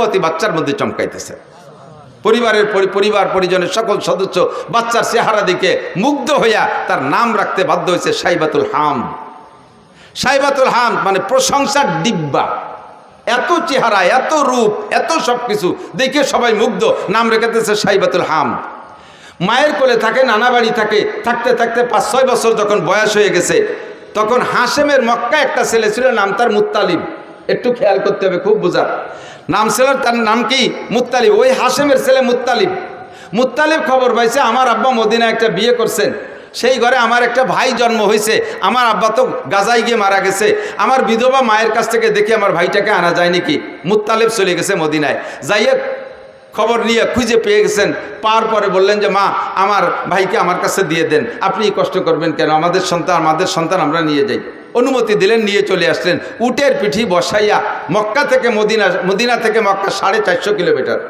নবতী বাচ্চার মধ্যে চমকাইতেছে। পরিবারের পরিবার, পরিজনের সকল সদস্য বাচ্চার চেহারা দিকে মুগ্ধ হইয়া তার নাম রাখতে বাধ্য হয়েছে সাইবাতুল হাম। সাইবাতুল হাম মানে প্রশংসার ডিব্বা। এত চেহারা, এত রূপ, এত সব কিছু দেখে সবাই মুগ্ধ, নাম রেখেতেছে সাইবাতুল হাম। মায়ের কোলে থাকে, নানা বাড়ি থাকে, থাকতে থাকতে পাঁচ, ছয় বছর যখন বয়স হয়ে গেছে, তখন হাসেমের মক্কা একটা ছেলে ছিল, নাম তার মুত্তালিব। একটু খেয়াল করতে হবে, খুব বোঝা। নাম ছিল তার নাম কি? মুত্তালিব ওই হাসেমের ছেলে মুত্তালিব মুত্তালিব খবর পাইছে, আমার আব্বা মদিনা একটা বিয়ে করছেন। সেই ঘরে আমার একটা ভাই জন্ম হয়েছে আমার আব্বা তো গাজায় গিয়ে মারা গেছে। আমার বিধবা মায়ের কাছ থেকে দেখে আমার ভাইটাকে আনা যায় নাকি? মুত্তালিব চলে গেছে মদিনায়। যাইয়ে খবর নিয়ে খুঁজে পেয়ে গেছেন। পাওয়ার পরে বললেন যে, মা, আমার ভাইকে আমার কাছে দিয়ে দেন। আপনি কষ্ট করবেন কেন? আমাদের সন্তান আমাদের সন্তান আমরা নিয়ে যাই। অনুমতি দিলেন, নিয়ে চলে আসলেন। উটের পিঠি বসাইয়া মক্কা থেকে মদিনা মদিনা থেকে মক্কা সাড়ে চারশো কিলোমিটার।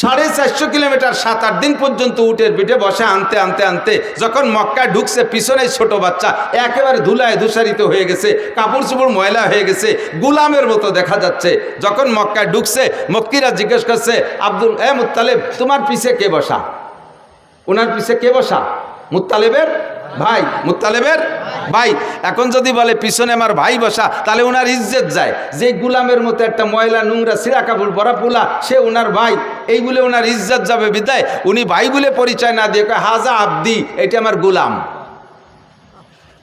সাড়ে চারশো কিলোমিটার সাত আট দিন পর্যন্ত উটের পিঠে বসে আনতে আনতে আনতে যখন মক্কায় ঢুকছে, পিছনে ছোট বাচ্চা, একেবারে ধুলায় ধূসারিত হয়ে গেছে কাপড় চোপড় ময়লা হয়ে গেছে, গুলামের মতো দেখা যাচ্ছে। যখন মক্কায় ঢুকছে, মক্কিরা জিজ্ঞেস করছে, আব্দুল, এ মুত্তালেব, তোমার পিছে কে বসা? ওনার পিছে কে বসা? মুত্তালেবের ভাই মুত্তালেবের ভাই, এখন যদি বলে পিছনে আমার ভাই বসা, তাহলে ওনার ইজ্জত যায়। যে গুলামের মতো একটা ময়লা, নোংরা সিরা কাপড় পরা পুলা সে ওনার ভাই। এই বলে ওনার ইজ্জত যাবে বিদায়। উনি ভাই বলে পরিচয় না দিয়ে হাজা আব্দি, এটা আমার গুলাম।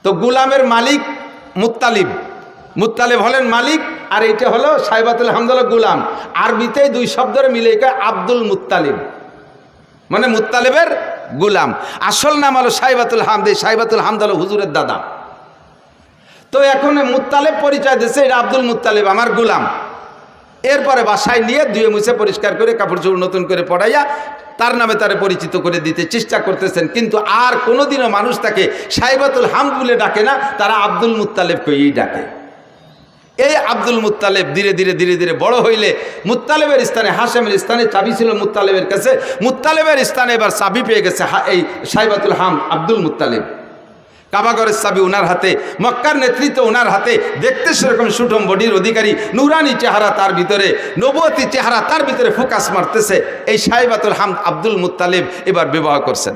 তো গুলামের মালিক মুত্তালিব মুত্তালিব হলেন মালিক, আর এইটা হলো সাইবাতুল হামদুল্লাহ গুলাম। আরবিতেই দুই শব্দের মিলে আব্দুল মুত্তালিব মানে মুত্তালেবের গুলাম। আসল নাম হলো সাইবাতুল হামদ, এই সাইবাতুল হামদ হলো হুজুরের দাদা। তো এখন এই মুত্তালেব পরিচয় দিচ্ছে এটা আব্দুল মুত্তালেব আমার গুলাম। এরপরে বাসায় নিয়ে ধুয়ে মুছে পরিষ্কার করে কাপড় চোপড় নতুন করে পড়াইয়া তার নামে তারে পরিচিত করে দিতে চেষ্টা করতেছেন, কিন্তু আর কোনোদিনও মানুষ তাকে সাইবাতুল হামদ বলে ডাকে না, তারা আব্দুল মুত্তালেবকেই ডাকে। এই আব্দুল মুত্তালেব ধীরে ধীরে ধীরে ধীরে বড় হইলে মুতালেবের স্থানে হাসেমের স্থানে চাবি ছিল মুত্তালেবের কাছে। মুত্তালেবের স্থানে এবার চাবি পেয়ে গেছে এই সাইবাতুল হাম আব্দুল মুত্তালেব। কাবাগরের চাবি ওনার হাতে, মক্কার নেতৃত্ব ওনার হাতে। দেখতে সেরকম সুঠম বডির অধিকারী, নুরানি চেহারা তার ভিতরে নবতী চেহারা তার ভিতরে ফোকাস মারতেছে। এই সাইবাতুল হাম আব্দুল মুত্তালেব এবার বিবাহ করছেন।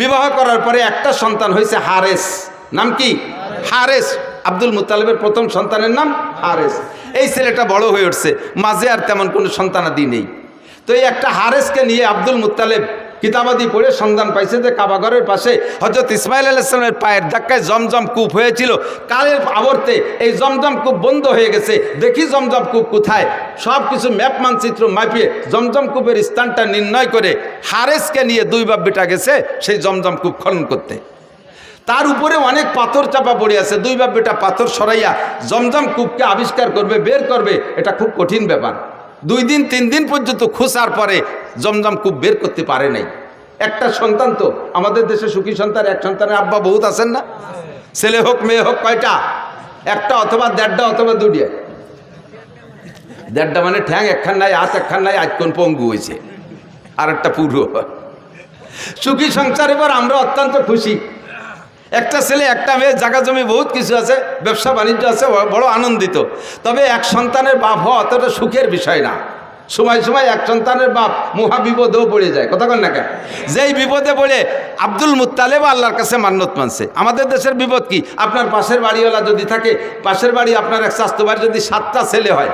বিবাহ করার পরে একটা সন্তান হয়েছে হারেস। নাম কি? হারেস। আব্দুল মুত্তালেবের প্রথম সন্তানের নাম হারেস। এই ছেলেটা বড় হয়ে উঠছে, মাঝে আর তেমন কোনো সন্তানাদি নেই। তো এই একটা হারেসকে নিয়ে আব্দুল মুতালেব কিতাবাদি পড়ে সন্ধান পাইছে যে কাবাগরের পাশে হজরত ইসমাইল আলাইসলামের পায়ের ধাক্কায় জমজম কূপ হয়েছিল। কালের আবর্তে এই জমজম কূপ বন্ধ হয়ে গেছে। দেখি জমজম কূপ কোথায়? সব কিছু ম্যাপ, মানচিত্র মাপিয়ে জমজম কূপের স্থানটা নির্ণয় করে হারেসকে নিয়ে দুই বাপ বেটা গেছে সেই জমজম কূপ খনন করতে। তার উপরে অনেক পাথর চাপা পড়ে আছে। দুই বাপ বেটা পাথর সরাইয়া জমজম কূপকে আবিষ্কার করবে, বের করবে, এটা খুব কঠিন ব্যাপার। দুই দিন, তিন দিন পর্যন্ত খোঁচার পরে জমজম কূপ বের করতে পারে নাই। একটা সন্তান তো, আমাদের দেশে সুখী সন্তান, এক সন্তানের আব্বা বহুত আছেন না? ছেলে হোক, মেয়ে হোক, কয়টা? একটা অথবা দেড়টা অথবা দুটিয়া দেড়টা মানে ঠ্যাং, একখান নাই, হাত একখান নাই, আজ কোন পঙ্গু হয়েছে। আর একটা পুরো। সুখী সংসার এবার আমরা অত্যন্ত খুশি। একটা ছেলে, একটা মেয়ে, জায়গা জমি বহুত কিছু আছে, ব্যবসা বাণিজ্য আছে বড় আনন্দিত। তবে এক সন্তানের বাপ হওয়া অতটা সুখের বিষয় না। সময় সময় এক সন্তানের বাপ মহা বিপদেও পড়ে যায়। কথা কন না কেন? যেই বিপদে পড়ে আব্দুল মুত্তালেব আল্লাহর কাছে মান্যত মানছে। আমাদের দেশের বিপদ কি? আপনার পাশের বাড়িওয়ালা যদি থাকে, পাশের বাড়ি আপনার এক স্বাস্থ্য বাড়ি যদি সাতটা ছেলে হয়,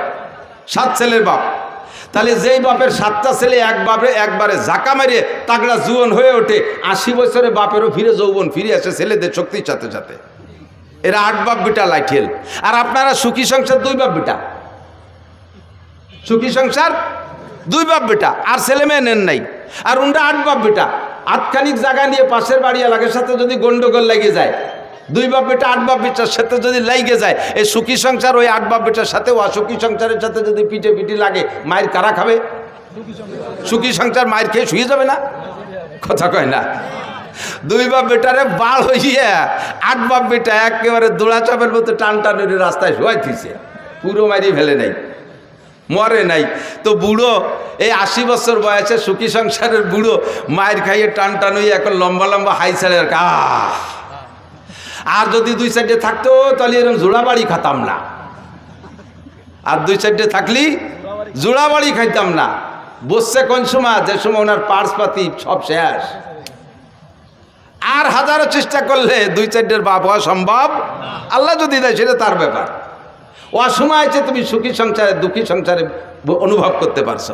সাত ছেলের বাপ। তাহলে যেই বাপের সাতটা ছেলে এক বাপে একবারে ঝাঁকা মারিয়ে তাগড়া জুয়ন হয়ে ওঠে, আশি বছরে বাপেরও ফিরে যৌবন, ফিরে আসে ছেলেদের শক্তির সাথে সাথে। এরা আট বাপ বিটা লাইঠেল আর আপনারা সুখী সংসার দুই বাপ বিটা। সুখী সংসার দুই বাপ বেটা। আর ছেলে মেয়ে নেন নাই। আর উনটা আট বাপ বেটা। আটখানিক জায়গা নিয়ে পাশের বাড়ি এলাকার সাথে যদি গন্ডগোল লেগে যায় দুই বাপ বেটা, আট বাপ বেটার সাথে যদি লাইগে যায়, এই সুখী সংসার ওই আট বাপ বেটার সাথে অসুখী সংসারের সাথে যদি পিঠে পিঠে লাগে, মায়ের কারা খাবে? সুখী সংসার মায়ের খেয়ে শুয়ে যাবে না? কথা কয় না। দুই বাপ বেটারে বাল হইয়া আট বাপ বেটা একেবারে দোড়াচাপের মতো টান টানের রাস্তায় শোয়াই দিছে পুরো মারি ফেলে নাই, মরে নাই। তো বুড়ো, এই আশি বছর বয়সে সুখী সংসারের বুড়ো মায়ের খাইয়ে টান টান হয়ে এখন লম্বা লম্বা হাই ছাড়ে আর কা আর যদি দুই সাইডে থাকতো, তাহলে এরকম জোড়া বাড়ি খাতাম না। আর দুই সাইডে থাকলি জোড়া বাড়ি খাইতাম না। বসছে কোন সময়? যে সময় ওনার পার্স পাতি সব শেষ। আর হাজারো চেষ্টা করলে দুই চারটের বাপ হওয়া সম্ভব? আল্লাহ যদি দেয়, সেটা তার ব্যাপার। অসময় আছে তুমি সুখী সংসারে, দুঃখী সংসারে অনুভব করতে পারছ।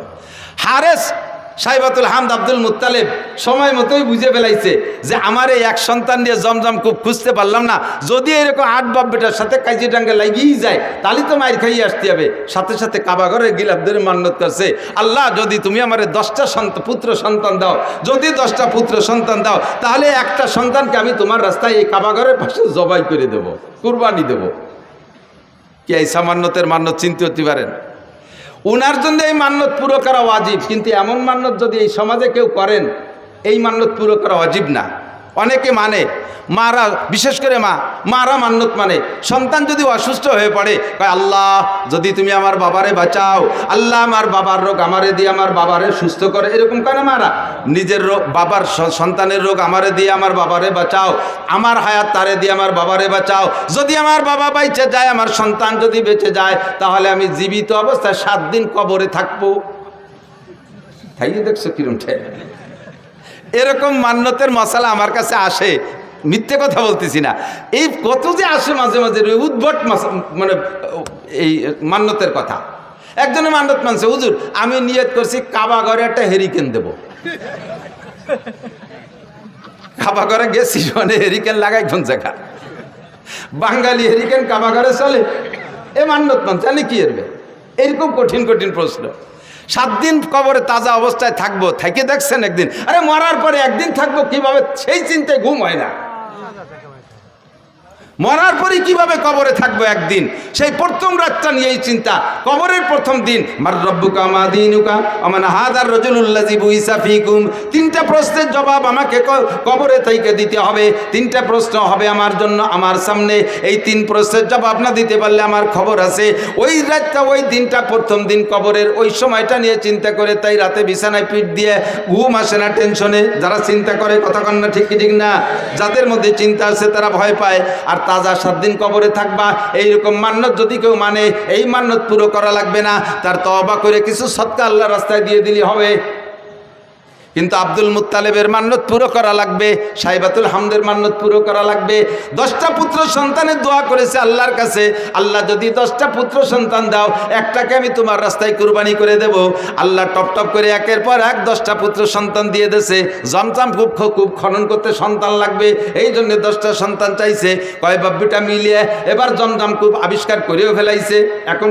হারেস সাইবাতুল হামদ আব্দুল মুত্তালেব সময় মতোই বুঝে ফেলাইছে যে আমার এই এক সন্তান নিয়ে জমজম খুব খুঁজতে পারলাম না। যদি এরকম আট বাপ বেটার সাথে কাজি ডাঙ্গে লাগিয়েই যায়, তাহলে তো মায়ের খাইয়ে আসতে হবে। সাথে সাথে কাবাঘরে গিলাপ ধরে মান্যত করছে, আল্লাহ, যদি তুমি আমার দশটা সন্তান পুত্র সন্তান দাও, যদি দশটা পুত্র সন্তান দাও, তাহলে একটা সন্তানকে আমি তোমার রাস্তায় এই কাবাঘরের পাশে জবাই করে দেব, কুরবানি দেব। কে এই সামান্যতের মান্যত চিনতে হতে পারেন? উনার জন্য এই মান্যত পুরো করা ওয়াজিব, কিন্তু এমন মান্যত যদি এই সমাজে কেউ করেন, এই মান্যত পুরো করা অজীব না। অনেকে মানে মারা, বিশেষ করে মা, মারা মান্যত মানে সন্তান যদি অসুস্থ হয়ে পড়ে আল্লাহ, যদি তুমি আমার বাবারে বাঁচাও, আল্লাহ আমার বাবার রোগ আমারে দিয়ে আমার বাবারে সুস্থ করে, এরকম করে মারা, নিজের রোগ, বাবার সন্তানের রোগ আমারে দিয়ে আমার বাবারে বাঁচাও, আমার হায়াত তারে দিয়ে আমার বাবারে বাঁচাও, যদি আমার বাবা বাইচে যায়, আমার সন্তান যদি বেঁচে যায়, তাহলে আমি জীবিত অবস্থায় সাত দিন কবরে থাকব। তাই দেখছ কিরম ঠেক এরকম মান্যতের মশালা আমার কাছে আসে। মিথ্যে কথা বলতেছি না। এই কত যে আসে মাঝে মাঝে উদ্ভট মানে এই মান্যতের কথা। একজনে মান্যত মানছে, হুজুর, আমি নিয়ত করছি কাবা ঘরে একটা হেরিকেন দেব। কাবা ঘরে গেছি মানে হেরিকেন লাগাই কোন জায়গা বাঙালি হেরিকেন কাবা ঘরে চলে। এ মান্যত মানছে জানি কি এরবে এরকম কঠিন কঠিন প্রশ্ন। সাত দিন কবরে তাজা অবস্থায় থাকব, থেকে দেখছেন একদিন। আরে মরার পরে একদিন থাকব, কীভাবে সেই চিন্তায় ঘুম হয় না। মরার পরে কীভাবে কবরে থাকব একদিন? সেই প্রথম রাতটা নিয়েই চিন্তা। কবরের প্রথম দিন, মার রব্বুকা, মা তিনটা প্রশ্নের জবাব আমাকে কবরে থেকে দিতে হবে। তিনটা প্রশ্ন হবে আমার জন্য, আমার সামনে। এই তিন প্রশ্নের জবাব না দিতে পারলে আমার খবর আছে। ওই রাতটা, ওই দিনটা প্রথম দিন কবরের ওই সময়টা নিয়ে চিন্তা করে, তাই রাতে বিছানায় পিঠ দিয়ে ঘুম আসে না টেনশনে। যারা চিন্তা করে, কথা কন না, ঠিক ঠিক না? যাদের মধ্যে চিন্তা আছে, তারা ভয় পায়। আর তাজা সাত দিন কবরে থাকবা, এইরকম মান্যত যদি কেউ মানে এই মান্যত পুরো করা লাগবে না। তার তবা করে কিছু সৎকা আল্লাহ রাস্তায় দিয়ে দিলে হবে। কিন্তু আব্দুল মুত্তালেবের মান্যত পুরো করা লাগবে, সাইবাতুল হামদের মান্যত পুরো করা লাগবে। দশটা পুত্র সন্তানের দোয়া করেছে আল্লাহর কাছে। আল্লাহ যদি দশটা পুত্র সন্তান দাও, একটাকে আমি তোমার রাস্তায় কুরবানি করে দেব। আল্লাহ টপ টপ করে একের পর এক দশটা পুত্র সন্তান দিয়ে দেছে। জমজম খুব খুব খনন করতে সন্তান লাগবে। এই জন্য দশটা সন্তান চাইছে। কয় বাব্বিটা মিলিয়ে এবার জমজম খুব আবিষ্কার করেও ফেলাইছে। এখন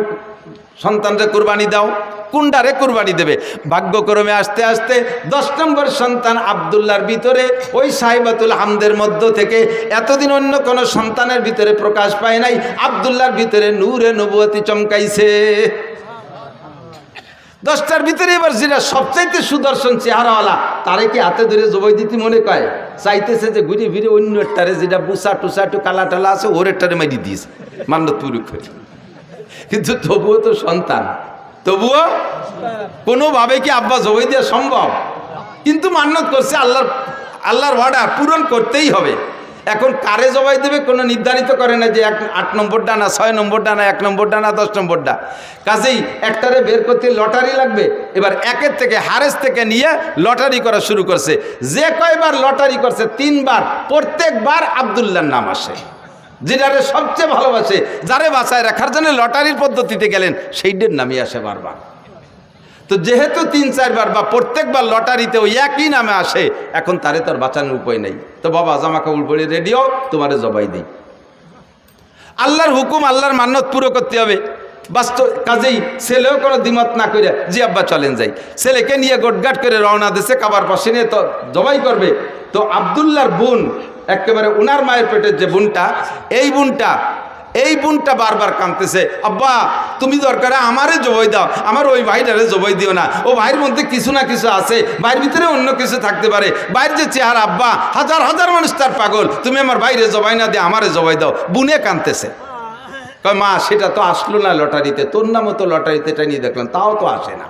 সন্তানরে কুরবানি দাও। কুন্ডারে কুরবানি দেবে। ভাগ্যক্রমে আসতে আসতে দশ নম্বর সন্তান আবদুল্লার ভিতরে, ওই সাহিবাতুল হামদের মধ্য থেকে এতদিন অন্য কোনো সন্তানের ভিতরে প্রকাশ পায় নাই আবদুল্লার ভিতরে নূরে নবুয়তি চমকাইছে। দশটার ভিতরে এবার যেটা সবচাইতে সুদর্শন চেহারাওয়ালা, তারে কি হাতে ধরে জবাই দিতে মনে কয়? চাইতেছে যে ঘুরে ফিরে অন্য একটারে যেটা বুসা টুসা একটু কালা টালা আছে, ওর একটারে মারি দিস মান্নত পুরুষ কিন্তু তবুও তো সন্তান। তবুও কোনোভাবে কি আব্বা জবাই দেওয়া সম্ভব? কিন্তু মান্যত করছে আল্লাহর আল্লাহর অর্ডার পূরণ করতেই হবে। এখন কারে জবাই দেবে কোনো নির্ধারিত করে না যে এক, আট নম্বর ডানা, ছয় নম্বর ডানা, এক নম্বর ডানা, দশ নম্বর ডা কাজেই একটারে বের করতে লটারি লাগবে, এবার একের থেকে হারেস থেকে নিয়ে লটারি করা শুরু করছে। যে কয়বার লটারি করছে তিনবার, প্রত্যেকবার আবদুল্লার নাম আসে। যেটারে সবচেয়ে ভালোবাসে, যারে বাঁচায় রাখার জন্য লটারির পদ্ধতিতে গেলেন সেইটার নামই আসে বারবার। তো যেহেতু তিন, চারবার বা প্রত্যেকবার লটারিতে ওই একই নামে আসে, এখন তারে তার বাঁচানোর উপায় নেই। তো বাবা জামা কাপড় পরে রেডিও তোমারে জবাই দিই। আল্লাহর হুকুম, আল্লাহর মান্যত পুরো করতে হবে। বাস্তব কাজেই ছেলেও কোনো দ্বিমত না করে জি আব্বা চলেন যাই। ছেলেকে নিয়ে গোটগাট করে রওনা দিছে, কাবার পাশে নিয়ে তো জবাই করবে। তো আবদুল্লার বোন একেবারে উনার মায়ের পেটের যে বোনটা, এই বোনটা এই বোনটা বারবার কাঁদতেছে। আব্বা, তুমি দরকারে আমারে জবাই দাও, আমার ওই ভাইটারে জবাই দিও না। ও ভাইয়ের মধ্যে কিছু না কিছু আছে, ভাইয়ের ভিতরে অন্য কিছু থাকতে পারে। বাইরের যে চেহারা, আব্বা, হাজার হাজার মানুষ তার পাগল। তুমি আমার বাইরে জবাই না দিয়ে আমারে জবাই দাও। বুনে কাঁদতেছে। কয়, মা, সেটা তো আসলো না লটারিতে, তোর নামও তো লটারিতে এটা নিয়ে দেখলাম, তাও তো আসে না।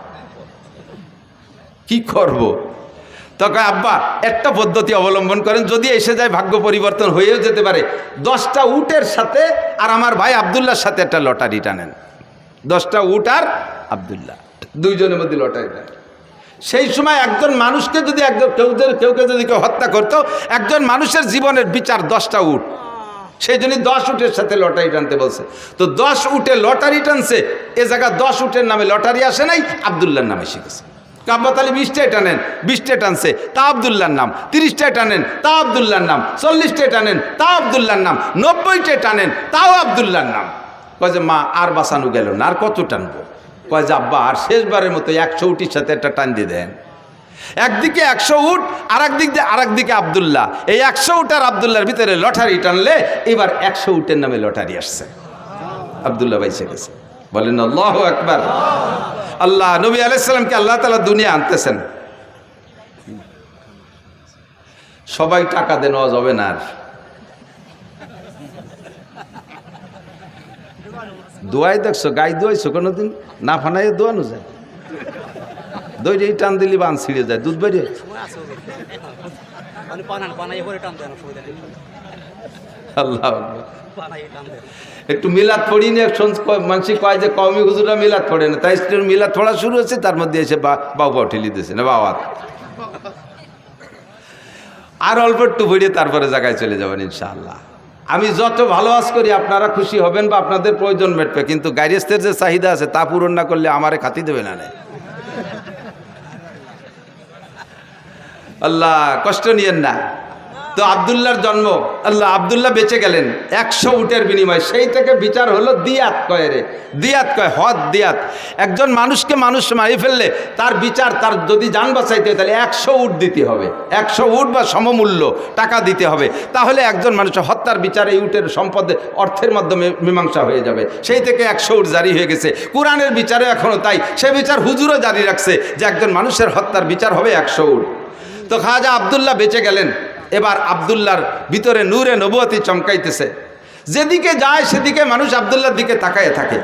কি করব। তো কয়, আব্বা, একটা পদ্ধতি অবলম্বন করেন, যদি এসে যায় ভাগ্য পরিবর্তন হয়েও যেতে পারে। দশটা উটের সাথে আর আমার ভাই আবদুল্লার সাথে একটা লটারি টানেন। দশটা উট আর আবদুল্লাহ দুইজনের মধ্যে লটারি দেয় সেই সময় একজন মানুষকে যদি একজন, কেউ কেউকে যদি কেউ হত্যা করতো, একজন মানুষের জীবনের বিচার দশটা উট। সেই জন্যই দশ উটের সাথে লটারি টানতে বলছে। তো দশ উটে লটারি টানছে, এ জায়গা দশ উটের নামে লটারি আসে নাই, আবদুল্লার নামে শিখেছে কাব্বাত আলী বিশটায় টানেন বিশটায় টানছে তা আবদুল্লার নাম তিরিশটায় টানেন তা আবদুল্লার নাম চল্লিশটায় টানেন তা আবদুল্লার নাম নব্বইটায় টানেন তাও আবদুল্লার নাম। কয় যে, মা, আর বাঁচানো গেল না, আর কত টানবো? কয় যে, আব্বা, আর শেষবারের মতো একশো উটির সাথে একটা টান দিয়ে দেন। একদিকে একশো উট আর একদিক দিয়ে আর একদিকে আবদুল্লাহ। এই একশো উট আর আবদুল্লার ভিতরে লটারি টানলে এবার একশো উটের নামে লটারি আসছে। আবদুল্লাহ বাইসে গেছে। বলেন, আল্লাহ একবার আল্লাহ, নবী আলাইসাল্লামকে আল্লাহ তালা দুনিয়া আনতেছেন। সবাই টাকা দেন যাবে না আর। দোয়াই দেখছ, গাই দোয়াইছো, কোনোদিন না ফানাইয়ে দোয়ানো যায়। দই এই টান দিলি বান ছিঁড়ে যায়, দুধ বেরিয়ে আল্লাহ। একটু মিলাদ পড়ি নিয়ে মানসি কয় যে কমি হুজুরা মিলাদ পড়ে না। তাই স্টের মিলাদ পড়া শুরু হচ্ছে তার মধ্যে এসে বা বাবু ঠেলি দিয়েছে না বাবা। আর অল্প একটু ভরিয়ে তারপরে জায়গায় চলে যাবেন ইনশাআল্লাহ। আমি যত ভালো আজ করি আপনারা খুশি হবেন বা আপনাদের প্রয়োজন মেটবে কিন্তু গাইরেস্তের যে চাহিদা আছে তা পূরণ না করলে আমারে খাতি দেবে না। আল্লাহ কষ্ট নিয়েন না। তো আবদুল্লার জন্ম, আল্লাহ আবদুল্লাহ বেঁচে গেলেন, একশো উটের বিনিময়। সেই থেকে বিচার হলো দিয়াত কয় রে, দিয়াত কয়, হদ দিয়াত। একজন মানুষকে মানুষ মারি ফেললে তার বিচার, তার যদি যান বাঁচাইতে হয়, তাহলে একশো উট দিতে হবে। একশো উট বা সমমূল্য টাকা দিতে হবে। তাহলে একজন মানুষের হত্যার বিচার উটের সম্পদে অর্থের মাধ্যমে মীমাংসা হয়ে যাবে। সেই থেকে একশো উট জারি হয়ে গেছে। কোরআনের বিচারে এখনও তাই। সে বিচার হুজুরও জারি রাখছে যে একজন মানুষের হত্যার বিচার হবে একশো উট। তো খাজা আবদুল্লাহ বেঁচে গেলেন। এবার আবদুল্লাহর ভিতরে নূরে নবুয়তি চমকাইতেছে। যেদিকে যায় সেদিকে মানুষ আবদুল্লার দিকে তাকায় থাকে।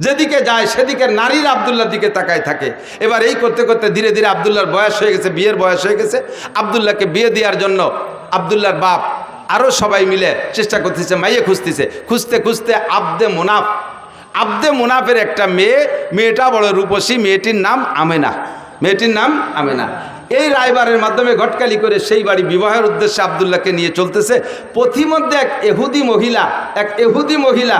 যেদিকে যায় সেদিকে নারীর আবদুল্লার দিকে তাকায় থাকে। এবার এই করতে করতে ধীরে ধীরে আবদুল্লাহর বয়স হয়ে গেছে, বিয়ের বয়স হয়ে গেছে। আবদুল্লাহকে বিয়ে দেওয়ার জন্য আবদুল্লাহর বাপ আরও সবাই মিলে চেষ্টা করতেছে, মাইয়ে খুঁজতেছে। খুঁজতে খুঁজতে আবদে মুনাফ। আবদে মুনাফের একটা মেয়ে, মেয়েটা বড় রূপসী, মেয়েটির নাম আমেনা। মেয়েটির নাম আমেনা। এই রায়বারের মাধ্যমে ঘটকালি করে সেই বাড়ি বিবাহের উদ্দেশ্যে আবদুল্লাহকে নিয়ে চলতেছে। পথিমধ্যে এক এহুদি মহিলা, এক এহুদি মহিলা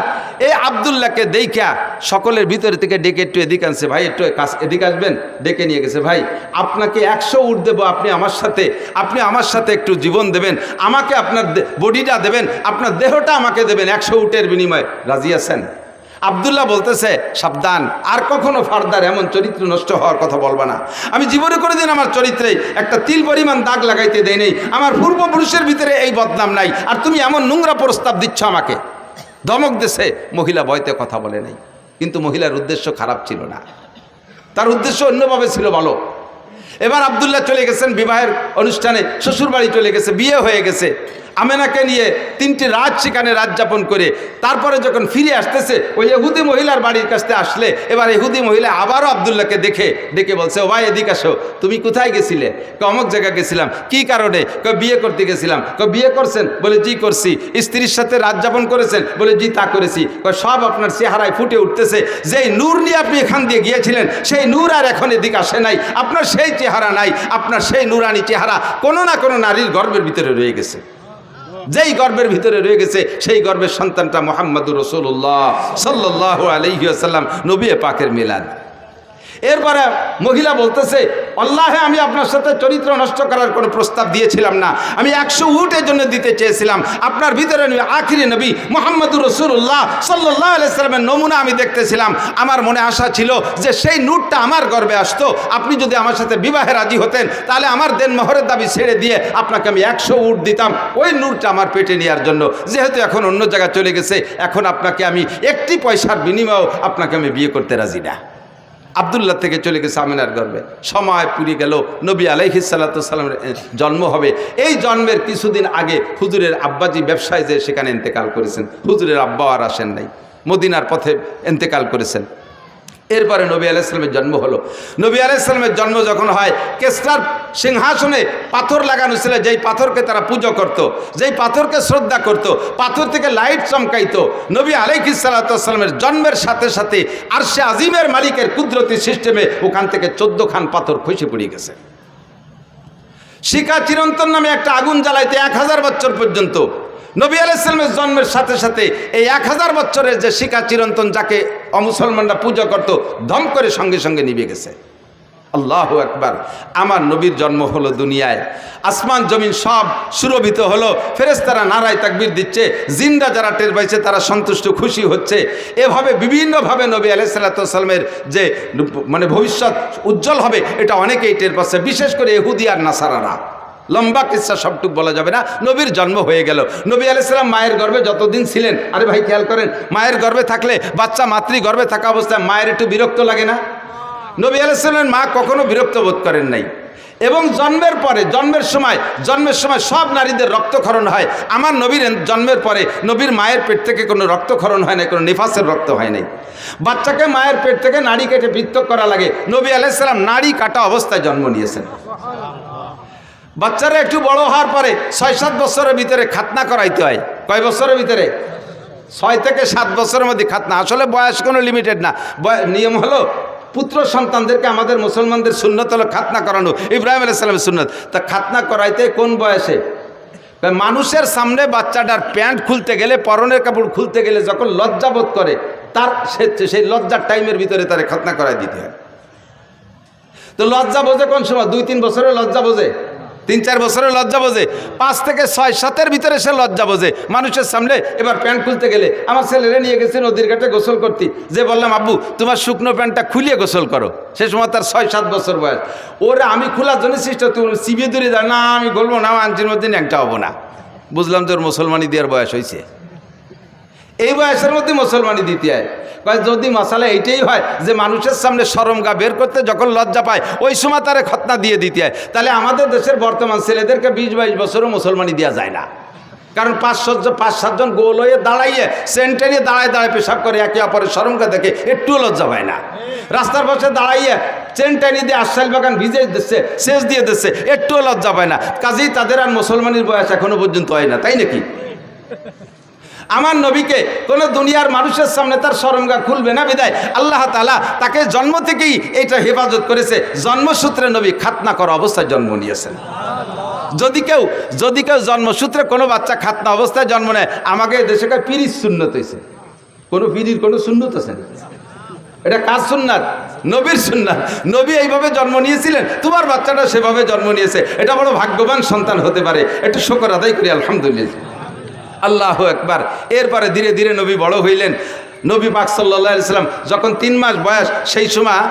এই আবদুল্লাহকে দেখা সকলের ভিতরে থেকে ডেকে একটু এদিকে আনছে। ভাই, একটু কাছ, এদিকে আসবেন? ডেকে নিয়ে গেছে। ভাই, আপনাকে একশো উঠ দেবো, আপনি আমার সাথে, আপনি আমার সাথে একটু জীবন দেবেন, আমাকে আপনার বডিটা দেবেন, আপনার দেহটা আমাকে দেবেন, একশো উটের বিনিময়ে। রাজি আছেন? আবদুল্লাহ বলতেছে, সাবধান, আর কখনো ফার্দার এমন চরিত্র নষ্ট হওয়ার কথা বলবা না। আমি জীবনে করে দিন আমার চরিত্রে একটা তিল পরিমাণ দাগ লাগাইতে দেয় নেই। আমার পূর্বপুরুষের ভিতরে এই বদনাম নাই। আর তুমি এমন নোংরা প্রস্তাব দিচ্ছ আমাকে। ধমক দেশে মহিলা ভয়তে কথা বলে নাই। কিন্তু মহিলার উদ্দেশ্য খারাপ ছিল না। তার উদ্দেশ্য অন্যভাবে ছিল ভালো। এবার আবদুল্লাহ চলে গেছেন বিবাহের অনুষ্ঠানে, শ্বশুরবাড়ি চলে গেছে, বিয়ে হয়ে গেছে। আমেনাকে নিয়ে তিনটি রাত সেখানে রাত যাপন করে, তারপরে যখন ফিরে আসতেছে, ওই এহুদি মহিলার বাড়ির কাছে আসলে, এবার এহুদি মহিলা আবারও আবদুল্লাহকে দেখে ডেকে বলছে, ও ভাই, এদিক আসো, তুমি কোথায় গেছিলে? অমুক জায়গায় গেছিলাম। কি কারণে? ক বিয়ে করতে গেছিলাম। ক বিয়ে করছেন? বলে, জি, করছি। স্ত্রীর সাথে রাত যাপন করেছেন, বলে, জি, তা করেছি। ক সব আপনার চেহারায় ফুটে উঠতেছে। যেই নূর নিয়ে আপনি এখান দিয়ে গিয়েছিলেন, সেই নূর আর এখন এদিকে আসে নাই। আপনার সেই চেহারা নাই, আপনার সেই নূরানি চেহারা কোনো না কোনো নারীর গর্বের ভিতরে রয়ে গেছে। যেই গর্বের ভিতরে রয়ে গেছে, সেই গর্বের সন্তানটা মোহাম্মদুর রসুল্লাহ সাল্লাহ আলহিউসাল্লাম নবী পাকের মিলাদ। এরপরে মহিলা বলতেছে, আল্লাহে, আমি আপনার সাথে চরিত্র নষ্ট করার কোনো প্রস্তাব দিয়েছিলাম না। আমি একশো উটের জন্য দিতে চেয়েছিলাম। আপনার ভিতরে আখিরি নবী মোহাম্মদুর রসুল্লাহ সাল্লাহ আলাইসালামের নমুনা আমি দেখতেছিলাম। আমার মনে আশা ছিল যে সেই নূরটা আমার গর্বে আসতো। আপনি যদি আমার সাথে বিবাহে রাজি হতেন, তাহলে আমার দেন মোহরের দাবি ছেড়ে দিয়ে আপনাকে আমি একশো উট দিতাম। ওই নূরটা আমার পেটে নেওয়ার জন্য। যেহেতু এখন অন্য জায়গায় চলে গেছে, এখন আপনাকে আমি একটি পয়সার বিনিময়েও আপনাকে আমি বিয়ে করতে রাজি না। আবদুল্লাহ থেকে চলে গেছে আমিনার গর্বে সময় পুরী গেল, নবী আলাইহি সাল্লামের জন্ম হবে। এই জন্মের কিছুদিন আগে হুজুরের আব্বাজি ব্যবসায় যে সেখানে ইন্তেকাল করেছেন। হুজুরের আব্বা আর আসেন নাই। মদিনার পথে ইন্তেকাল করেছেন। এরপরে নবী আলাইসলামের জন্ম হলো নবী আলাইসলামের জন্ম যখন হয়, কেসরার সিংহাসনে পাথর লাগানো ছিল, যেই পাথরকে তারা পুজো করত। যেই পাথরকে শ্রদ্ধা করত। পাথর থেকে লাইট চমকাইত নবী আলাইকিসাল্লামের জন্মের সাথে সাথে আর সে আজিমের মালিকের কুদরতি সিস্টেমে ওখান থেকে চোদ্দ খান পাথর খসে পড়ে গেছে শিকা চিরন্তন নামে একটা আগুন জ্বালাইতে এক হাজার বছর পর্যন্ত নবী আলাইসালামের জন্মের সাথে সাথে এই এক হাজার বছরের যে শিকা চিরন্তন যাকে অমুসলমানরা পূজা করত, ধম করে সঙ্গে সঙ্গে নিভে গেছে। আল্লাহ একবার আমার নবীর জন্ম হলো দুনিয়ায়। আসমান, জমিন সব সুরভিত হলো। ফেরেস্তারা নারায় তাকবির দিচ্ছে। জিন্দা যারা টের পাইছে, তারা সন্তুষ্ট, খুশি হচ্ছে। এভাবে বিভিন্নভাবে নবী আলাইসাল্লামের যে মানে ভবিষ্যৎ উজ্জ্বল হবে, এটা অনেকেই টের পাচ্ছে। বিশেষ করে এহুদি আর নাসারারা। লম্বা কিসা সবটুক বলা যাবে না। নবীর জন্ম হয়ে গেল। নবী আলাইসালাম মায়ের গর্ভে যতদিন ছিলেন, আরে ভাই খেয়াল করেন, মায়ের গর্ভে থাকলে বাচ্চা মাতৃ গর্ভে থাকা অবস্থায় মায়ের একটু বিরক্ত লাগে না? নবী আলাইসালামের মা কখনো বিরক্ত বোধ করেন নাই। এবং জন্মের পরে, জন্মের সময় জন্মের সময় সব নারীদের রক্তক্ষরণ হয়। আমার নবীর জন্মের পরে নবীর মায়ের পেট থেকে কোনো রক্তক্ষরণ হয় না কোনো নিফাসের রক্ত হয় নাই। বাচ্চাকে মায়ের পেট থেকে নাড়ি কেটে পৃথক করা লাগে। নবী আলাইসালাম নাড়ি কাটা অবস্থায় জন্ম নিয়েছেন। বাচ্চারা একটু বড় হওয়ার পরে ছয়, সাত বছরের ভিতরে খাতনা করাইতে হয়। কয় বছরের ভিতরে? ছয় থেকে সাত বছরের মধ্যে খাতনা। আসলে বয়স কোনো লিমিটেড না। নিয়ম হলো পুত্র সন্তানদেরকে আমাদের মুসলমানদের সুন্নত হলো খাতনা করানো। ইব্রাহিম আলাইসালামের সুন্নত। তা খাতনা করাইতে কোন বয়সে? মানুষের সামনে বাচ্চাটার প্যান্ট খুলতে গেলে, পরনের কাপড় খুলতে গেলে যখন লজ্জাবোধ করে, তার সেই লজ্জার টাইমের ভিতরে তারে খাতনা করাই দিতে হয়। তো লজ্জা বোঝে কোন সময়? দুই, তিন বছরের লজ্জা বোঝে? তিন চার বছরের লজ্জা বোঝে। পাঁচ থেকে ছয় সাতের ভিতরে সে লজ্জা বোঝে। মানুষের সামনে এবার প্যান্ট খুলতে গেলে আমার ছেলেরে নিয়ে গেছে নদীর ঘাটে গোসল করতে। যে বললাম, আব্বু, তোমার শুকনো প্যান্টটা খুলিয়ে গোসল করো। সে সময় তার ছয় সাত বছর বয়স। ওরা, আমি খোলার জন্য চেষ্টা তুমি চিবিয়ে দূরে যায় না, আমি বলব না আঞ্চির মধ্যে ন্যাংটা হব না। বুঝলাম তোর মুসলমানি দেওয়ার বয়স হয়েছে এই বয়সের মধ্যে মুসলমানি দিতে হয়। কয়, যদি মশালা এইটাই হয় যে মানুষের সামনে সরমগা বের করতে যখন লজ্জা পায়, ওই সময় তারে খতনা দিয়ে দিতে হয়। তাহলে আমাদের দেশের বর্তমান ছেলেদেরকে বিশ বাইশ বছরও মুসলমানি দেওয়া যায় না। কারণ পাঁচ সাতজন পাঁচ সাতজন গোল হয়ে দাঁড়াইয়ে সেন্টারিয়ে দাঁড়ায় দাঁড়ায় পেশাব করে, একে অপরের সরমগা দেখে একটুও লজ্জা পায় না। রাস্তার পাশে দাঁড়াইয়ে চেন টানি দিয়ে আশাইল বাগান ভিজে দিচ্ছে শেষ দিয়ে দিচ্ছে, একটুও লজ্জা পায় না। কাজেই তাদের আর মুসলমানের বয়স এখনও পর্যন্ত হয় না, তাই নাকি? আমার নবীকে কোনো দুনিয়ার মানুষের সামনে তার সরঙ্গা খুলবে না বিদায়। আল্লাহ তালা তাকে জন্ম থেকেই এটা হেফাজত করেছে। জন্মসূত্রে নবী খাতনা করা অবস্থায় জন্ম নিয়েছেন। যদি কেউ যদি কেউ জন্মসূত্রে কোনো বাচ্চা খাতনা অবস্থায় জন্ম নেয়, আমাকে দেশে পিরির শূন্যত হয়েছে কোনো পিরির কোনো শূন্যত আছে এটা কাজ সুন্নাত? নবীর সুন্নাত। নবী এইভাবে জন্ম নিয়েছিলেন, তোমার বাচ্চাটা সেভাবে জন্ম নিয়েছে। এটা বড় ভাগ্যবান সন্তান হতে পারে। একটু শকর আদায় করি, আলহামদুলিল্লাহ। আল্লাহ একবার এরপরে ধীরে ধীরে নবী বড় হইলেন। নবী পাক সাল্লাহ ইসলাম যখন তিন মাস বয়স, সেই সময়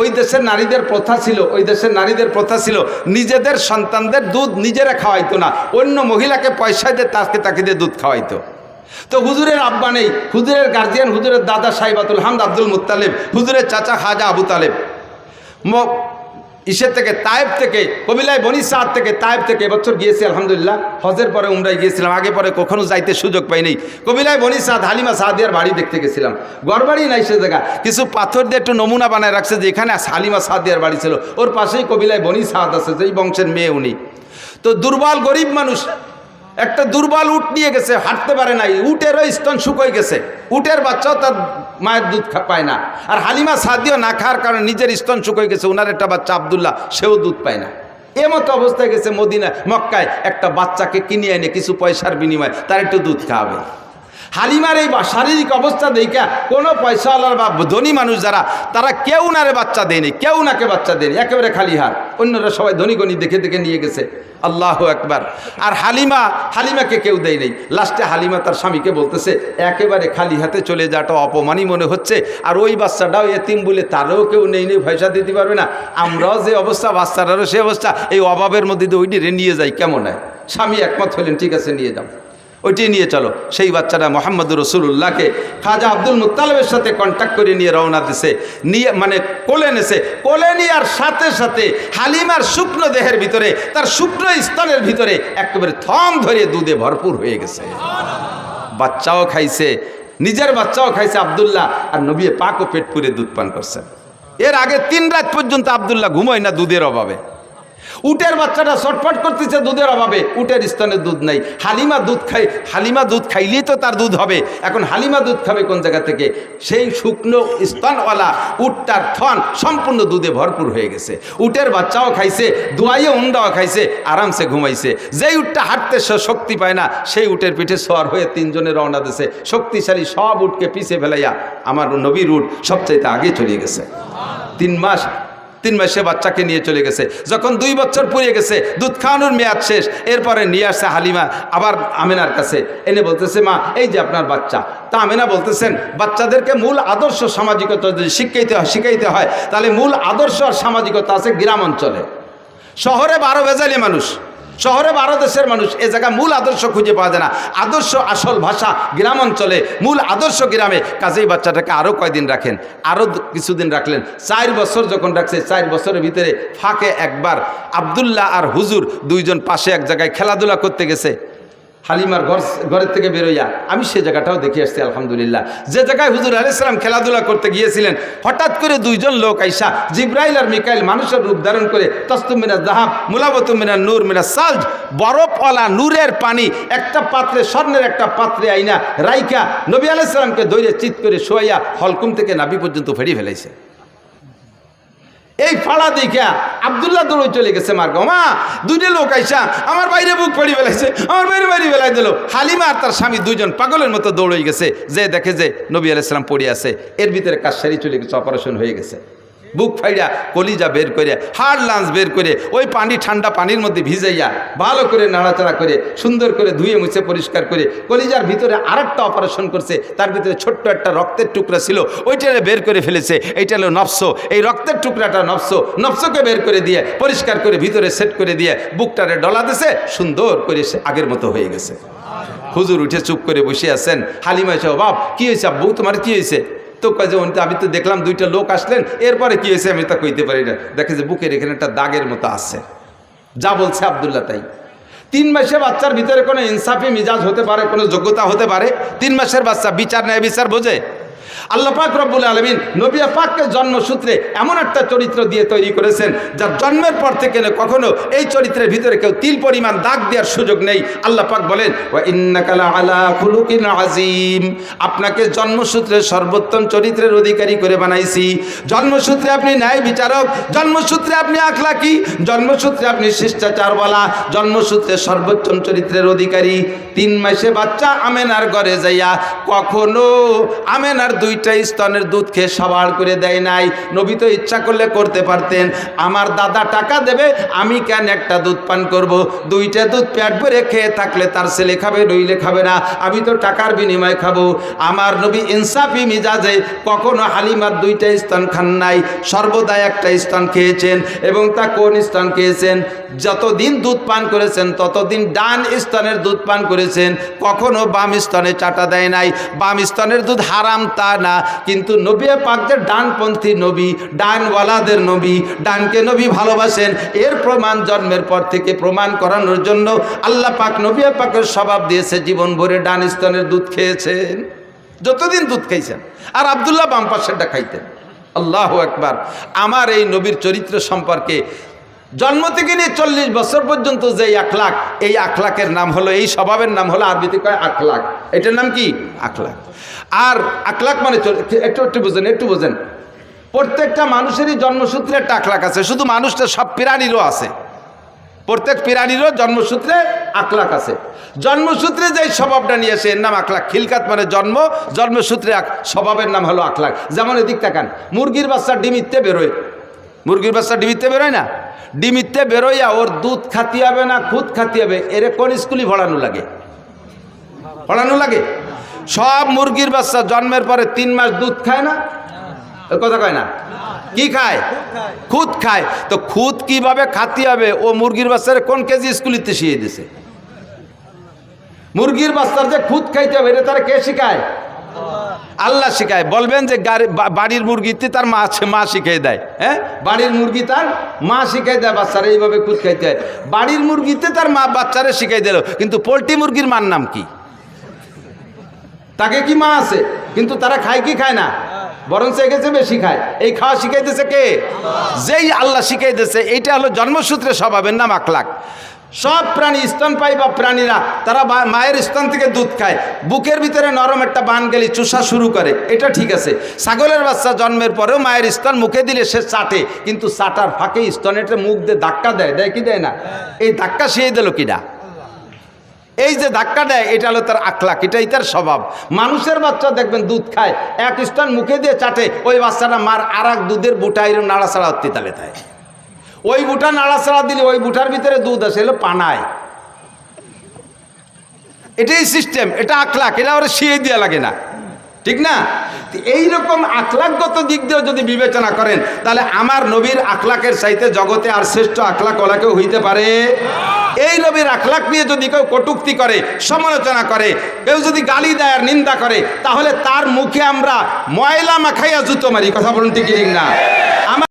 ওই দেশের নারীদের প্রথা ছিল, ওই দেশের নারীদের প্রথা ছিল, নিজেদের সন্তানদের দুধ নিজেরা খাওয়াইতো না, অন্য মহিলাকে পয়সা দিয়ে তাকে তাকে দিয়ে দুধ খাওয়াইতো। তো হুজুরের আব্বা নেই, হুজুরের গার্জিয়ান হুজুরের দাদা সাইবাতুল হামদ আব্দুল মুতালেব হুজুরের চাচা খাজা আবু তালেব। ইসের থেকে, তায়েব থেকে, কবিলায় বনি সাদ থেকে, তায়েব থেকে এবছর গিয়েছি, আলহামদুলিল্লাহ। হজের পরে উমরাই গিয়েছিলাম, আগে পরে কখনো যাইতে সুযোগ পাইনি কবিলায় বনি সাদ, হালিমা সাদিয়ার বাড়ি দেখতে গেছিলাম। গড়বাড়ি নাই সে জায়গা। কিছু পাথর দিয়ে একটু নমুনা বানায় রাখছে যে এখানে হালিমা সাদিয়ার বাড়ি ছিল। ওর পাশেই কবিলায় বনি সাদ আছে, যেই বংশের মেয়ে উনি। তো দুর্বল, গরিব মানুষ, একটা দুর্বল উট নিয়ে গেছে, হাঁটতে পারে নাই। উটেরও স্তন শুকোয় গেছে। উটের বাচ্চাও তার মায়ের দুধ পায় না। আর হালিমা সাদিও না খাওয়ার কারণে নিজের স্তন শুকোয় গেছে। ওনার একটা বাচ্চা আবদুল্লাহ, সেও দুধ পায় না। এমতো অবস্থায় গেছে মদিনা মক্কায় একটা বাচ্চাকে কিনে এনে কিছু পয়সার বিনিময়ে তার একটু দুধ খাওয়াবে। হালিমার এই বা- শারীরিক অবস্থা দেখা কোনো পয়সাওয়ালার বা ধনী মানুষ যারা, তারা কেউ নারে বাচ্চা দেয়নি, কেউ নাকে বাচ্চা দেয়নি, একেবারে খালি হার অন্যরা সবাই ধনী গণি দেখে দেখে নিয়ে গেছে। আল্লাহ একবার আর হালিমা, হালিমাকে কেউ দেয় নেই। লাস্টে হালিমা তার স্বামীকে বলতেছে, একেবারে খালি হাতে চলে যাওয়াটা অপমানই মনে হচ্ছে। আর ওই বাচ্চাটাও এতিম বলে তারও কেউ নেই নেই, পয়সা দিতে পারবে না। আমরাও যে অবস্থা বাচ্চাটারও সে অবস্থা, এই অভাবের মধ্যে দিয়ে ওইটি নিয়ে যাই, কেমন হয়? স্বামী একমত হলেন, ঠিক আছে, নিয়ে যাও। ওইটি নিয়ে চলো। সেই বাচ্চাটা মোহাম্মদ রসুল্লাহকে খাজা আব্দুল মুতালেবের সাথে কন্ট্যাক্ট করে নিয়ে রওনা দিছে। নিয়ে মানে কোলে নেছে। কোলে নেওয়ার সাথে সাথে হালিমার শুকনো দেহের ভিতরে, তার শুকনো স্তনের ভিতরে একেবারে থম ধরে দুধে ভরপুর হয়ে গেছে। বাচ্চাও খাইছে, নিজের বাচ্চাও খাইছে আবদুল্লাহ আর নবী পাকও পেট পুরে দুধ পান করছেন। এর আগে তিন রাত পর্যন্ত আবদুল্লাহ ঘুমোয় না দুধের অভাবে। উটের বাচ্চাটা ছটফট করতেছে দুধের অভাবে। উটের স্তনে দুধ নাই। হালিমা দুধ খাই হালিমা দুধ খাইলেই তো তার দুধ হবে। এখন হালিমা দুধ খাবে কোন জায়গা থেকে? সেই শুকনো স্তনওয়ালা উটটার থন সম্পূর্ণ দুধে ভরপুর হয়ে গেছে। উটের বাচ্চাও খাইছে, দুয়াইয়ে উন্ডাও খাইছে, আরামসে ঘুমাইছে। যেই উটটা হাঁটতে সে শক্তি পায় না, সেই উটের পিঠে সোয়ার হয়ে তিনজনে রওনা দিছে। শক্তিশালী সব উটকে পিছে ফেলাইয়া আমার নবীর উট সবচাইতে আগে চলে গেছে। তিন মাস তিন মাসে বাচ্চাকে নিয়ে চলে গেছে। যখন দুই বছর পুড়িয়ে গেছে, দুধ খাওয়ানোর মেয়াদ শেষ, এরপরে নিয়ে আসছে হালিমা, আবার আমেনার কাছে। এনে বলতেছে, মা, এই যে আপনার বাচ্চা। তা আমেনা বলতেছেন, বাচ্চাদেরকে মূল আদর্শ সামাজিকতা যদি শিক্ষাইতে হয়, শিখাইতে হয়, তাহলে মূল আদর্শ আর সামাজিকতা আছে গ্রাম অঞ্চলে। শহরে বারো বেজালি মানুষ। শহরে বারো দেশের মানুষ, এ জায়গায় মূল আদর্শ খুঁজে পাওয়া যায় না। আদর্শ আসল ভাষা গ্রাম অঞ্চলে, মূল আদর্শ গ্রামে। কাজেই বাচ্চাটাকে আরও কয়দিন রাখেন? আরও কিছুদিন রাখলেন। চার বছর যখন রাখছে, চার বছরের ভিতরে ফাঁকে একবার আবদুল্লাহ আর হুজুর দুইজন পাশে এক জায়গায় খেলাধুলা করতে গেছে। হালিমার ঘর ঘরের থেকে বেরোইয়া আমি সে জায়গাটাও দেখে আসছি, আলহামদুলিল্লাহ। যে জায়গায় হুজুর আলাইসালাম খেলাধুলা করতে গিয়েছিলেন, হঠাৎ করে দুইজন লোক আইসা, জিব্রাইল আর মিকাইল মানুষের রূপ ধারণ করে, তস্তু তস্তুমিনা জাহাব মুলাবতুমিনা নূর, মিনা সালজ, বরফওয়ালা নূরের পানি, একটা পাত্রে, স্বর্ণের একটা পাত্রে আইনা রাইকা নবী আলাইসালামকে দৈরে চিত করে শোয়াইয়া হলকুম থেকে নাবি পর্যন্ত ফেরি ফেলাইছে। এই ফাড়া দেখা আবদুল্লাহ দৌড়ে চলে গেছে মার মা দুইটা লোক আইসা, আমার বাইরে বুক পড়ি ফেলাইছে, আমার বাইরে বাইরে ফেলাই দিল। হালিমা আর তার স্বামী দুজন পাগলের মতো দৌড়ে গেছে, যে দেখে যে নবী আলাইসালাম পড়ে আছে, এর ভিতরে কাজ সারি চলে গেছে অপারেশন হয়ে গেছে। বুক ফাইড়া, কলিজা বের করে, হাড় লাঞ্চ বের করে, ওই পানি ঠান্ডা পানির মধ্যে ভিজাইয়া ভালো করে নাড়াচাড়া করে, সুন্দর করে ধুয়ে মুছে পরিষ্কার করে, কলিজার ভিতরে আরেকটা অপারেশন করছে, তার ভিতরে ছোট্ট একটা রক্তের টুকরা ছিল, ওইটারে বের করে ফেলেছে, এইটা হলো নফস, এই রক্তের টুকরাটা নফস, নফসকে বের করে দিয়ে, পরিষ্কার করে ভিতরে সেট করে দিয়ে, বুকটারে ডলা দিছে, সুন্দর করে সে আগের মতো হয়ে গেছে। হুজুর উঠে চুপ করে বসে আছেন, হালিমা এসে বাপ, কি হয়েছে আব্বু? তোমার কি হয়েছে? তো কয় যে আমি তো দেখলাম দুইটা লোক আসলেন, এরপরে কি হয়েছে আমি তা কইতে পারি না। দেখে যে বুকের এখানে একটা দাগের মতো আছে। যা বলছে আবদুল্লা তাই। তিন মাসে বাচ্চার ভিতরে কোনো ইনসাফি, মিজাজ হতে পারে, কোনো যোগ্যতা হতে পারে। তিন মাসের বাচ্চা বিচার ন্যায় বিচার বোঝে। আল্লাহ পাক রব্বুল আলমিন নবিয়া পাককে জন্মসূত্রে এমন একটা চরিত্র দিয়ে তৈরি করেছেন, যার জন্মের পর থেকে কখনো এই চরিত্রের ভিতরে কেউ তিল পরিমাণ দাগ দেওয়ার সুযোগ নেই। আল্লাহ পাক বলেন, "ওয়া ইন্নাকা লাআলা খুলুকিন আজিম আপনাকে জন্মসূত্রে সর্বোত্তম চরিত্রের অধিকারী করে বানাইছি। জন্মসূত্রে আপনি ন্যায় বিচারক, জন্মসূত্রে আপনি আখলাকি, জন্মসূত্রে আপনি শিষ্টাচারওয়ালা, জন্মসূত্রে সর্বোত্তম চরিত্রের অধিকারী। তিন মাসে বাচ্চা আমেনার ঘরে যাইয়া কখনো আমেনার দুইটা স্তনের দুধ খেয়ে সবার করে দেয় নাই। নবী তো ইচ্ছা করলে করতে পারতেন। আমার দাদা টাকা দেবে, আমি কেন একটা দুধ পান করব? দুইটা দুধ প্যাট ভরে খেয়ে থাকলে তার ছেলে খাবে, নইলে খাবে না। আমি তো টাকার বিনিময়ে খাব। আমার নবী ইনসাফি মিজাজে কখনো হালিমার দুইটা স্তন খান নাই। সর্বদা একটা স্তন খেয়েছেন এবং তা কোন স্তন খেয়েছেন? যতদিন দুধ পান করেছেন, ততদিন ডান স্তনের দুধ পান করেছেন। কখনো বাম স্তনে চাটা দেয় নাই। বাম স্তনের দুধ হারাম তা না, কিন্তু নবী পাক যে ডানপন্থী নবী, ডানওয়ালাদের নবী, ডানকে নবী ভালোবাসেন, এর প্রমাণ জন্মের পর থেকে প্রমাণ করানোর জন্য আল্লাহ পাক নবী পাকের স্বভাব দিয়েছে, জীবন ভরে ডান স্তনের দুধ খেয়েছেন। যতদিন দুধ খাইছেন, আর আবদুল্লাহ বাম পাশেরটা খাইতেন। আল্লাহ একবার আমার এই নবীর চরিত্র সম্পর্কে জন্ম থেকে নিয়ে চল্লিশ বছর পর্যন্ত যে আখলাক, এই আখলাকের নাম হলো, এই স্বভাবের নাম হলো আরবিতে কয় আখলাক। এটার নাম কি? আখলাক। আর আখলাক মানে একটু একটু বোঝেন একটু বোঝেন। প্রত্যেকটা মানুষেরই জন্মসূত্রে একটা আখলাক আছে, শুধু মানুষটা, সব প্রাণীরও আছে। প্রত্যেক প্রাণীরও জন্মসূত্রে আখলাক আছে। জন্মসূত্রে যে স্বভাবটা নিয়ে আসে, এর নাম আখলাক। খিলকাত মানে জন্ম, জন্মসূত্রে স্বভাবের নাম হলো আখলাক। যেমন এদিক তাকান, মুরগির বাচ্চা ডিমিতে বেরোয় মুরগির বাচ্চা ডিমিতে বেরোয় না? ডিমিতে বেরোইয়া ওর দুধ খাতি হবে না, খুদ খাতি হবে এর কোন স্কুলই পড়ানো লাগে? পড়ানো লাগে? সব মুরগির বাচ্চা জন্মের পরে তিন মাস দুধ খায় না? কথা কয় না? কি খায়? খুদ খায়। তো খুদ কীভাবে খাতি হবে ও মুরগির বাচ্চারে কোন কেজি স্কুলিতে শিখিয়ে দিছে? মুরগির বাচ্চার যে খুদ খাইতে হবে, এটা তারা কে শিখায়? আল্লাহ শিখায়। বলবেন যে বাড়ির মুরগিতে তার মা মা শিখাই দেয়। হ্যাঁ? বাড়ির মুরগি তার মা শিখাই দেয়, বাচ্চারা এইভাবে খুদ খাইতে হয়। বাড়ির মুরগিতে তার মা বাচ্চারা শিখাই দিল। কিন্তু পোলট্রি মুরগির মার নাম কি? তাকে কি মা আছে? কিন্তু তারা খায় কি খায় না? বরং সে গেছে বেশি খায়। এই খাওয়া শিখাইতেছে কে? যেই আল্লাহ শিখাইতেছে, এইটা হলো জন্মসূত্রে স্বভাবের নাম আখলাক সব প্রাণী স্তনপায়ী বা প্রাণীরা, তারা মায়ের স্তন থেকে দুধ খায়। বুকের ভিতরে নরম একটা বান গেলে চুষা শুরু করে। এটা ঠিক আছে। ছাগলের বাচ্চা জন্মের পরেও মায়ের স্তন মুখে দিলে সে চাটে, কিন্তু চাটার ফাঁকে স্তনেতে মুখ দিয়ে ধাক্কা দেয়। দেয় কি দেয় না? এই ধাক্কা সে দিল কিনা এই যে ধাক্কা দেয়, এটা হলো তার আখলাক এটাই তার স্বভাব। মানুষের বাচ্চা দেখবেন দুধ খায়, এক স্তন মুখে দিয়ে চাটে, ওই বাচ্চাটা মার আর দুধের বুটা এরম নাড়াচাড়া তালে তাই ওই বুটা নাড়াচাড়া দিলে, ওই বুটার ভিতরে দুধ আছে, এলো পানায়। এটাই সিস্টেম এটা আখলাক এটা ওরা শিয়ে দেওয়া লাগে না। ঠিক না? তো এইরকম আখলাকগত দিক দিয়েও যদি বিবেচনা করেন, তাহলে আমার নবীর আখলাকের চাইতে জগতে আর শ্রেষ্ঠ আখলাক ওলা কেউ হইতে পারে? এই নবীর আখলাক নিয়ে যদি কেউ কটুক্তি করে, সমালোচনা করে, কেউ যদি গালি দেয় আর নিন্দা করে, তাহলে তার মুখে আমরা ময়লা মাখাইয়া জুতো মারি। কথা বলুন ঠিক না? আমার